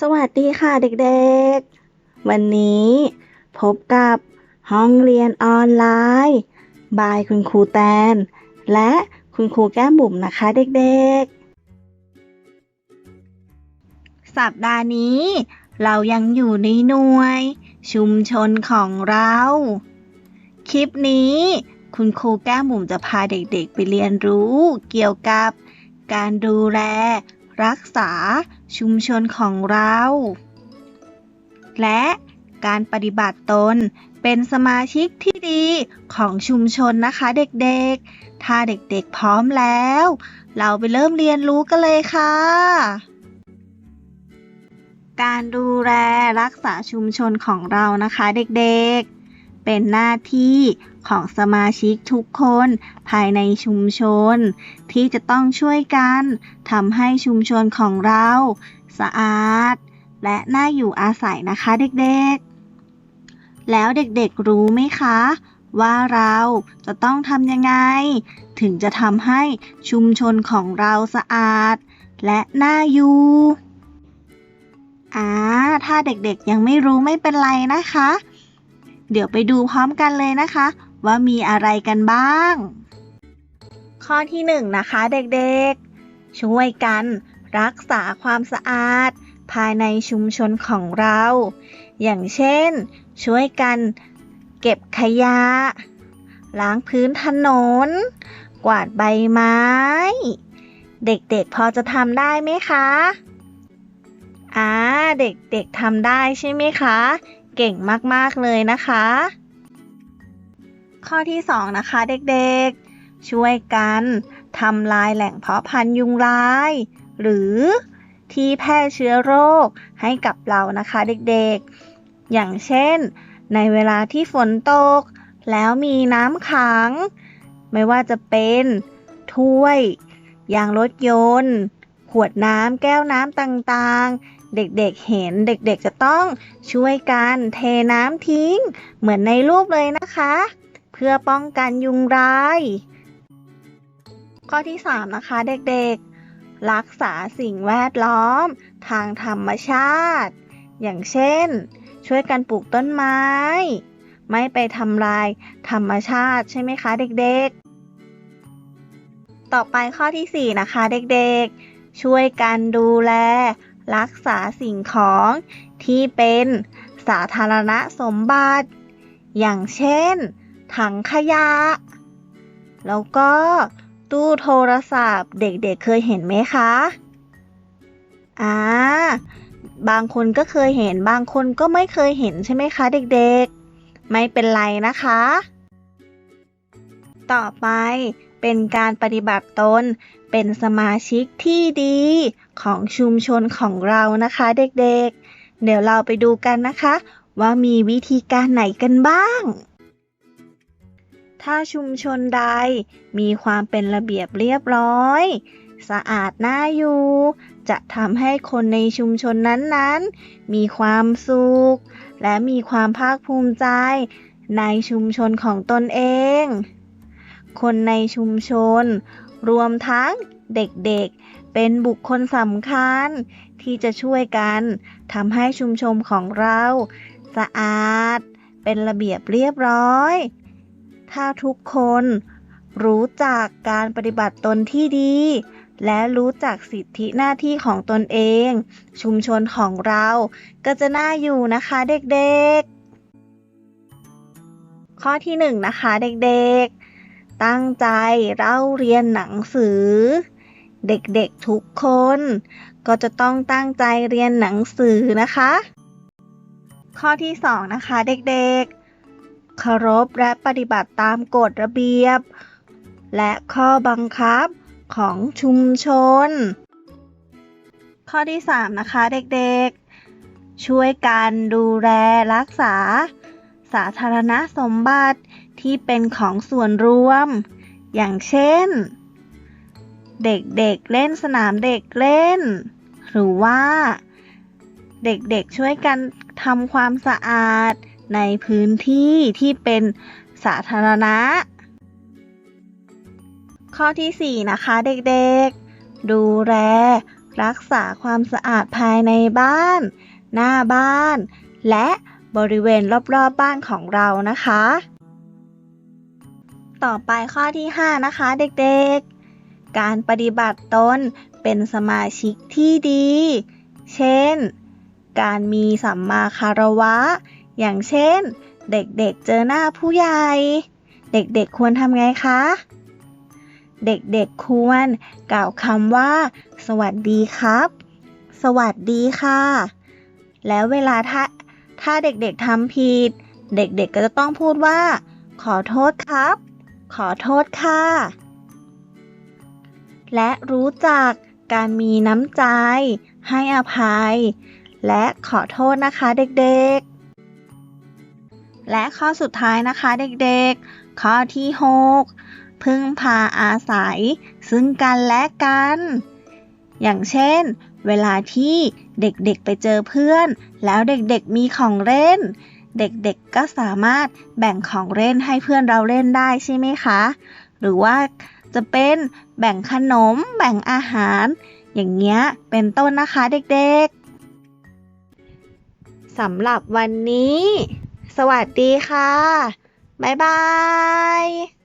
สวัสดีค่ะเด็กๆ วันนี้พบกับห้องเรียนออนไลน์ บายคุณครูแตน และคุณครูแก้มบุ๋มนะคะเด็กๆ สัปดาห์นี้ เรายังอยู่ในหน่วย ชุมชนของเรา คลิปนี้ คุณครูแก้มบุ๋มจะพาเด็กๆ ไปเรียนรู้เกี่ยวกับการดูแล รักษาชุมชนของเรา และการปฏิบัติตนเป็นสมาชิกที่ดีของชุมชนนะคะเด็กๆ ถ้าเด็กๆพร้อมแล้ว เราไปเริ่มเรียนรู้กันเลยค่ะ การดูแลรักษาชุมชนของเรานะคะเด็กๆ เป็นหน้าที่ของสมาชิกทุกคนภายในชุมชน ที่จะต้องช่วยกันทำให้ชุมชนของเรา สะอาด และน่าอยู่อาศัยนะคะเด็กๆ แล้วเด็กๆรู้ไหมคะ ว่าเราจะต้องทำยังไง ถึงจะทำให้ชุมชนของเราสะอาด และน่าอยู่อ่าถ้าเด็กๆยังไม่รู้ไม่เป็นไรนะคะ เดี๋ยวไปดูพร้อมกันเลยนะคะ ว่ามีอะไรกันบ้าง ข้อที่หนึ่งนะคะเด็กๆ ช่วยกันรักษาความสะอาด ภายในชุมชนของเรา อย่างเช่น ช่วยกันเก็บขยะ ล้างพื้นถนน กวาดใบไม้ เด็กๆพอจะทำได้ไหมคะอ่าเด็กๆทำได้ใช่ไหมคะ เก่งมากๆเลยนะคะ ข้อที่สองนะคะเด็กๆ ช่วยกันทำลายแหล่งเพาะพันธุ์ยุงลาย หรือที่แพร่เชื้อโรคให้กับเรานะคะเด็กๆ อย่างเช่น ในเวลาที่ฝนตก แล้วมีน้ำขัง ไม่ว่าจะเป็นถ้วย ยางรถยนต์ ขวดน้ำแก้วน้ำต่างๆ เด็กๆเห็นเด็กๆจะต้องช่วยกันเทน้ำทิ้ง เหมือนในรูปเลยนะคะ เพื่อป้องกันยุงลาย ข้อที่ 3 นะคะเด็กๆ รักษาสิ่งแวดล้อม ทางธรรมชาติ อย่างเช่น ช่วยกันปลูกต้นไม้ ไม่ไปทำลายธรรมชาติใช่ไหมคะเด็กๆต่อไปข้อที่ 4 นะคะเด็กๆ ช่วยกันดูแล รักษาสิ่งของที่เป็นสาธารณสมบัติ อย่างเช่น ถังขยะ แล้วก็ตู้โทรศัพท์เด็กๆเเคยเห็นไหมคะ อ่า บางคนก็เคยเห็น บางคนก็ไม่เคยเห็นใช่ไหมคะ เด็กๆ ไม่เป็นไรนะคะ ต่อไป เป็นการปฏิบัติตน เป็นสมาชิกที่ดีของชุมชนของเรานะคะเด็กๆ เดี๋ยวเราไปดูกันนะคะ ว่ามีวิธีการไหนกันบ้าง ถ้าชุมชนใดมีความเป็นระเบียบเรียบร้อย สะอาดน่าอยู่ จะทำให้คนในชุมชนนั้นๆ มีความสุข และมีความภาคภูมิใจในชุมชนของตนเอง คนในชุมชน รวมทั้งเด็กๆ เป็นบุคคลสำคัญ ที่จะช่วยกันทำให้ชุมชนของเรา สะอาด เป็นระเบียบเรียบร้อย ถ้าทุกคนรู้จักการปฏิบัติตนที่ดี และรู้จักสิทธิหน้าที่ของตนเอง ชุมชนของเราก็จะน่าอยู่นะคะเด็กๆ ข้อที่หนึ่งนะคะเด็กๆ ตั้งใจเล่าเรียนหนังสือ เด็กๆทุกคน ก็จะต้องตั้งใจเรียนหนังสือนะคะ ข้อที่สองนะคะเด็กๆเคารพและปฏิบัติตามกฎระเบียบ และข้อบังคับของชุมชน ข้อที่ 3 นะคะเด็กๆ ช่วยกันดูแลรักษา สาธารณสมบัติที่เป็นของส่วนรวม อย่างเช่น เด็กๆเเล่นสนามเด็กเล่น หรือว่า เด็กๆช่วยกันทำความสะอาดในพื้นที่ที่เป็นสาธารณะ ข้อที่ 4 นะคะเด็กๆ ดูแลรักษาความสะอาดภายในบ้าน หน้าบ้าน และ บริเวณรอบๆบบ้านของเรานะคะ ต่อไปข้อที่ 5 นะคะเด็กๆ การปฏิบัติตนเป็นสมาชิกที่ดี เช่น การมีสัมมาคารวะ อย่างเช่น เด็กๆเจอหน้าผู้ใหญ่ เด็กๆควรทำไงคะ เด็กๆควรกล่าวคำว่า สวัสดีครับ สวัสดีค่ะ แล้วเวลาถ้า ถ้าเด็กๆทำผิด เด็กๆก็จะต้องพูดว่า ขอโทษครับ ขอโทษค่ะ และรู้จักการมีน้ำใจ ให้อภัย และขอโทษนะคะเด็กๆ และข้อสุดท้ายนะคะเด็กๆ ข้อที่ 6 พึ่งพาอาศัย ซึ่งกันและกัน อย่างเช่น เวลาที่เด็กๆไปเจอเพื่อน แล้วเด็กๆมีของเล่น เด็กๆก็สามารถแบ่งของเล่นให้เพื่อนเราเล่นได้ใช่ไหมคะ หรือว่าจะเป็นแบ่งขนม แบ่งอาหาร อย่างเงี้ยเป็นต้นนะคะเด็กๆสำหรับวันนี้ สวัสดีค่ะ บ๊ายบาย